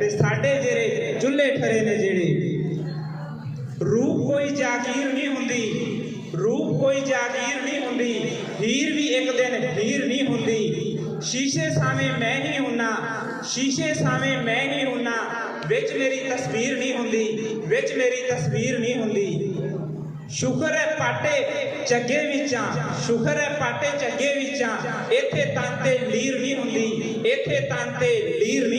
ਤੇ ਸਾਡੇ ਜਿਹੜੇ ਚੁੱਲ੍ਹੇ ਠਰੇ ਨੇ ਜਿਹੜੇ, ਰੂਪ ਕੋਈ ਜਾਗੀਰ ਨਹੀਂ ਹੁੰਦੀ, ਰੂਪ ਕੋਈ ਜਾਗੀਰ ਨਹੀਂ ਹੁੰਦੀ, ਹੀਰ ਵੀ ਇੱਕ ਦਿਨ ਹੀਰ ਨਹੀਂ ਹੁੰਦੀ। ਸ਼ੀਸ਼ੇ ਸਾਵੇਂ ਮੈਂ ਹੀ ਹੁੰਨਾ, ਸ਼ੀਸ਼ੇ ਸਾਵੇਂ ਮੈਂ ਹੀ ਹੁੰਨਾ, ਵਿੱਚ ਮੇਰੀ ਤਸਵੀਰ ਨਹੀਂ ਹੁੰਦੀ, ਵਿੱਚ ਮੇਰੀ ਤਸਵੀਰ ਨਹੀਂ ਹੁੰਦੀ। ਸ਼ੁਕਰ ਹੈ ਪਾਟੇ ਚੱਗੇ ਵਿੱਚਾਂ ਸ਼ੁਕਰ ਹੈ ਪਾਟੇ ਚੱਗੇ ਵਿੱਚਾਂ ਇੱਥੇ ਤਨ ਤੇ ਲੀਰ ਨਹੀਂ ਹੁੰਦੀ, ਇੱਥੇ ਤਨ ਤੇ ਲੀਰ ਨਹੀਂ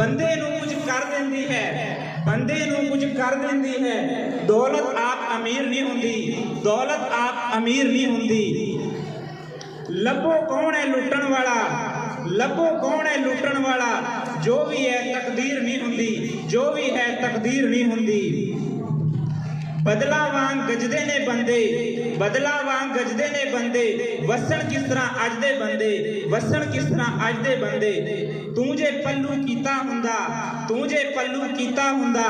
ਬੰਦੇ ਨੂੰ ਕੁਝ ਕਰ ਦਿੰਦੀ ਹੈ, ਬੰਦੇ ਨੂੰ ਕੁਝ ਕਰ ਦਿੰਦੀ ਹੈ। ਦੌਲਤ ਆਪ ਅਮੀਰ ਨਹੀਂ ਹੁੰਦੀ, ਦੌਲਤ ਆਪ ਅਮੀਰ ਨਹੀਂ ਹੁੰਦੀ। ਲੱਭੋ ਕੌਣ ਹੈ ਲੁੱਟਣ ਵਾਲਾ? ਲੱਭੋ ਕੌਣ ਹੈ ਲੁੱਟਣ ਵਾਲਾ? ਜੋ ਵੀ ਹੈ, ਤਕਦੀਰ ਨਹੀਂ ਹੁੰਦੀ, ਜੋ ਵੀ ਹੈ, ਤਕਦੀਰ ਨਹੀਂ ਹੁੰਦੀ। ਬਦਲਾ ਵਾਂਗ ਗਜਦੇ ਨੇ ਬੰਦੇ, ਬਦਲਾ ਵਾਂਗ ਗਜਦੇ ਨੇ ਬੰਦੇ, ਵਸਣ ਕਿਸ ਤਰ੍ਹਾਂ ਅੱਜ ਦੇ ਬੰਦੇ, ਵਸਣ ਕਿਸ ਤਰ੍ਹਾਂ ਅੱਜ ਦੇ ਬੰਦੇ? ਤੂੰ ਜੇ ਪੱਲੂ ਕੀਤਾ ਹੁੰਦਾ, ਤੂੰ ਜੇ ਪੱਲੂ ਕੀਤਾ ਹੁੰਦਾ,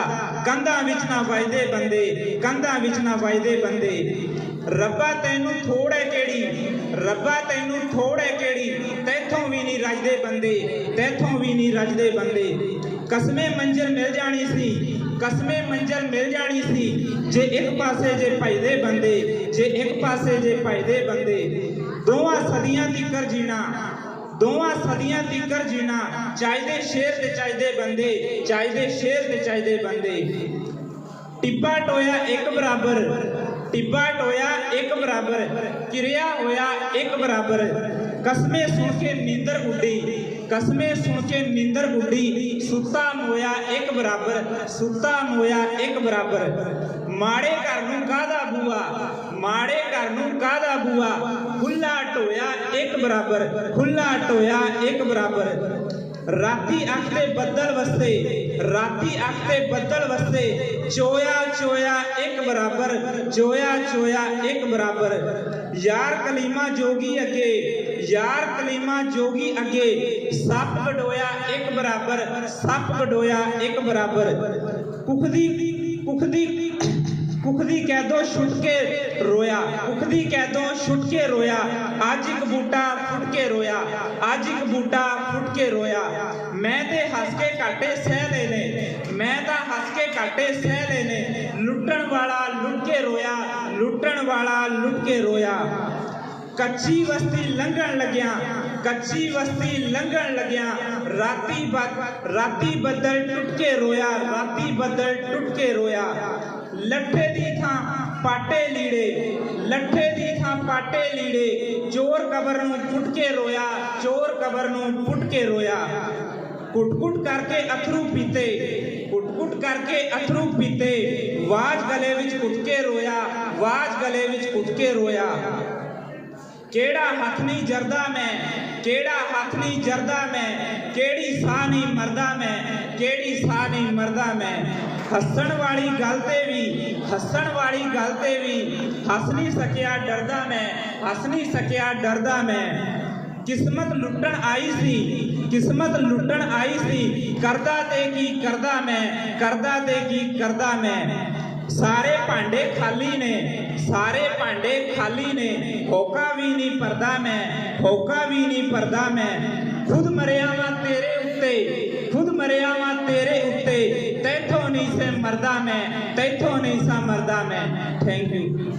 ਕੰਧਾਂ ਵਿੱਚ ਨਾ ਵੱਜਦੇ ਬੰਦੇ, ਕੰਧਾਂ ਵਿੱਚ ਨਾ ਵੱਜਦੇ ਬੰਦੇ। ਰੱਬਾ ਤੈਨੂੰ ਥੋੜ ਹੈ ਕਿਹੜੀ? ਰੱਬਾ ਤੈਨੂੰ ਥੋੜ ਹੈ ਕਿਹੜੀ? ਤੈਥੋਂ ਵੀ ਨਹੀਂ ਰੱਜਦੇ ਬੰਦੇ, ਤੈਥੋਂ ਵੀ ਨਹੀਂ ਰੱਜਦੇ ਬੰਦੇ। ਕਸਮੇ ਮੰਜ਼ਿਲ ਮਿਲ ਜਾਣੀ ਸੀ। ਕਸਮੇ ਮੰਜ਼ਿਲ ਮਿਲ ਜਾਣੀ ਸੀ। ਜੇ ਇੱਕ ਪਾਸੇ ਜੇ ਭਜਦੇ ਬੰਦੇ, ਜੇ ਇੱਕ ਪਾਸੇ ਜੇ ਭਜਦੇ ਬੰਦੇ। ਦੋਵਾਂ ਸਦੀਆਂ ਤੀਕਰ ਜੀਣਾ, ਦੋਵਾਂ ਸਦੀਆਂ ਤੀਕਰ ਜੀਣਾ। ਚਾਹੀਦੇ ਸ਼ੇਰ ਤੇ ਚਾਹੀਦੇ ਬੰਦੇ, ਚਾਹੀਦੇ ਸ਼ੇਰ ਤੇ ਚਾਹੀਦੇ ਬੰਦੇ। ਟਿੱਬਾ ਟੋਇਆ ਇੱਕ ਬਰਾਬਰ, ਟਿੱਬਾ ਟੋਇਆ ਇੱਕ ਬਰਾਬਰ। ਕਿਰਿਆ ਹੋਇਆ ਇੱਕ ਬਰਾਬਰ। ਕਸਮੇ ਸੁਣ ਕੇ ਨੀਂਦਰ ਉੱਡੀ। ਕਸਮੇ ਸੁਣ ਕੇ ਨੀਂਦਰ ਉੱਡੀ ਸੁੱਤਾ ਮੋਇਆ ਇੱਕ ਬਰਾਬਰ, ਸੁੱਤਾ ਮੋਇਆ ਇੱਕ ਬਰਾਬਰ। ਮਾੜੇ ਘਰ ਨੂੰ ਕਾਹਦਾ ਬੂਆ, ਮਾੜੇ ਘਰ ਨੂੰ ਕਾਹਦਾ ਬੂਆ? ਖੁੱਲਾ ਟੋਇਆ ਇੱਕ ਬਰਾਬਰ ਖੁੱਲਾ ਟੋਇਆ ਇੱਕ ਬਰਾਬਰ। ਰਾਤੀ ਅੱਖ ਤੇ ਬੱਦਲ ਵਸਦੇ ਰਾਤੀ ਅੱਖ ਤੇ ਬੱਦਲ ਵਸਦੇ ਚੋਇਆ ਚੋਇਆ ਇੱਕ ਬਰਾਬਰ ਚੋਇਆ ਚੋਇਆ ਇੱਕ ਬਰਾਬਰ ਯਾਰ ਕਲੀਮਾ ਜੋਗੀ ਅੱਗੇ ਯਾਰ ਕਲੀਮਾ ਜੋਗੀ ਅੱਗੇ ਸੱਪ ਗਡੋਇਆ ਇੱਕ ਬਰਾਬਰ ਸੱਪ ਗਡੋਇਆ ਇੱਕ ਬਰਾਬਰ ਕੁਖਦੀ ਕੁਖਦੀ ਕੈਦੋਂ ਛੁੱਟ ਕੇ ਰੋਇਆ ਕੁਖਦੀ ਕੈਦੋਂ ਛੁੱਟ ਕੇ ਰੋਇਆ, ਅੱਜ ਇੱਕ ਬੂਟਾ ਫੁੱਟ ਕੇ ਰੋਇਆ, ਅੱਜ ਇੱਕ ਬੂਟਾ ਫੁੱਟ ਕੇ ਰੋਇਆ। ਮੈਂ ਤੇ ਹੱਸ ਕੇ ਘਾਟੇ ਸਹਿ ਲਏ ਮੈਂ ਤਾਂ ਹੱਸ ਕੇ ਘਾਟੇ ਸਹਿ ਲਏ ਲੁੱਟਣ ਵਾਲਾ ਲੁੱਟ ਕੇ ਰੋਇਆ, ਲੁੱਟਣ ਵਾਲਾ ਲੁੱਟ ਕੇ ਰੋਇਆ। ਕੱਚੀ ਬਸਤੀ ਲੰਘਣ ਲੱਗਿਆ ਕੱਚੀ ਬਸਤੀ ਲੰਘਣ ਲੱਗਿਆ ਰਾਤੀ ਰਾਤੀ ਬੱਦਲ ਟੁੱਟ ਕੇ ਰੋਇਆ, ਰਾਤੀ ਬੱਦਲ ਟੁੱਟ ਕੇ ਰੋਇਆ। ਲੱਠੇ ਦੀ ਥਾਂ ਪਾਟੇ ਲੀੜੇ, ਲੱਠੇ ਦੀ ਥਾਂ ਪਾਟੇ ਲੀੜੇ। ਚੋਰ ਕਬਰ ਨੂੰ ਪੁੱਟ ਕੇ ਰੋਇਆ, ਚੋਰ ਕਬਰ ਨੂੰ ਪੁੱਟ ਕੇ ਰੋਇਆ। ਕੁੱਟ-ਕੁੱਟ ਕਰਕੇ ਅਥਰੂ ਪੀਤੇ, ਕੁੱਟ-ਕੁੱਟ ਕਰਕੇ ਅਥਰੂ ਪੀਤੇ। ਵਾਜ ਗਲੇ ਵਿੱਚ ਕੁੱਟ ਕੇ ਰੋਇਆ, ਵਾਜ ਗਲੇ ਵਿੱਚ ਕੁੱਟ ਕੇ ਰੋਇਆ। ਕਿਹੜਾ ਹੱਥ ਨਹੀਂ ਜਰਦਾ ਮੈਂ? ਕਿਹੜਾ ਹੱਥ ਨਹੀਂ ਜਰਦਾ ਮੈਂ? ਕਿਹੜੀ ਸਾਹ ਨਹੀਂ ਮਰਦਾ ਮੈਂ? ਕਿਹੜੀ ਸਾਹ ਨਹੀਂ ਮਰਦਾ ਮੈਂ? ਹੱਸਣ ਵਾਲੀ ਗੱਲ ਤੇ ਵੀ, ਹੱਸਣ ਵਾਲੀ ਗੱਲ ਤੇ ਵੀ ਹੱਸ ਨਹੀਂ ਸਕਿਆ ਡਰਦਾ ਮੈਂ, ਹੱਸ ਨਹੀਂ ਸਕਿਆ ਡਰਦਾ ਮੈਂ। ਕਿਸਮਤ ਲੁੱਟਣ ਆਈ ਸੀ, ਕਿਸਮਤ ਲੁੱਟਣ ਆਈ ਸੀ। ਕਰਦਾ ਤੇ ਕੀ ਕਰਦਾ ਮੈਂ? ਕਰਦਾ ਤੇ ਕੀ ਕਰਦਾ ਮੈਂ? ਸਾਰੇ ਭਾਂਡੇ ਖਾਲੀ ਨੇ, ਸਾਰੇ ਭਾਂਡੇ ਖਾਲੀ ਨੇ। ਹੋਕਾ ਵੀ ਨਹੀਂ ਪਰਦਾ ਮੈਂ ਹੋਕਾ ਵੀ ਨਹੀਂ ਪਰਦਾ ਮੈਂ। ਖੁਦ ਮਰਿਆ ਵਾਂ ਤੇਰੇ ਉੱਤੇ, ਖੁਦ ਮਰਿਆ ਵਾਂ ਤੇਰੇ ਉੱਤੇ। ਤੈਥੋਂ ਨਹੀਂ ਸੇ ਮਰਦਾ ਮੈਂ, ਤੈਥੋਂ ਨਹੀਂ ਸਾ ਮਰਦਾ ਮੈਂ। Thank you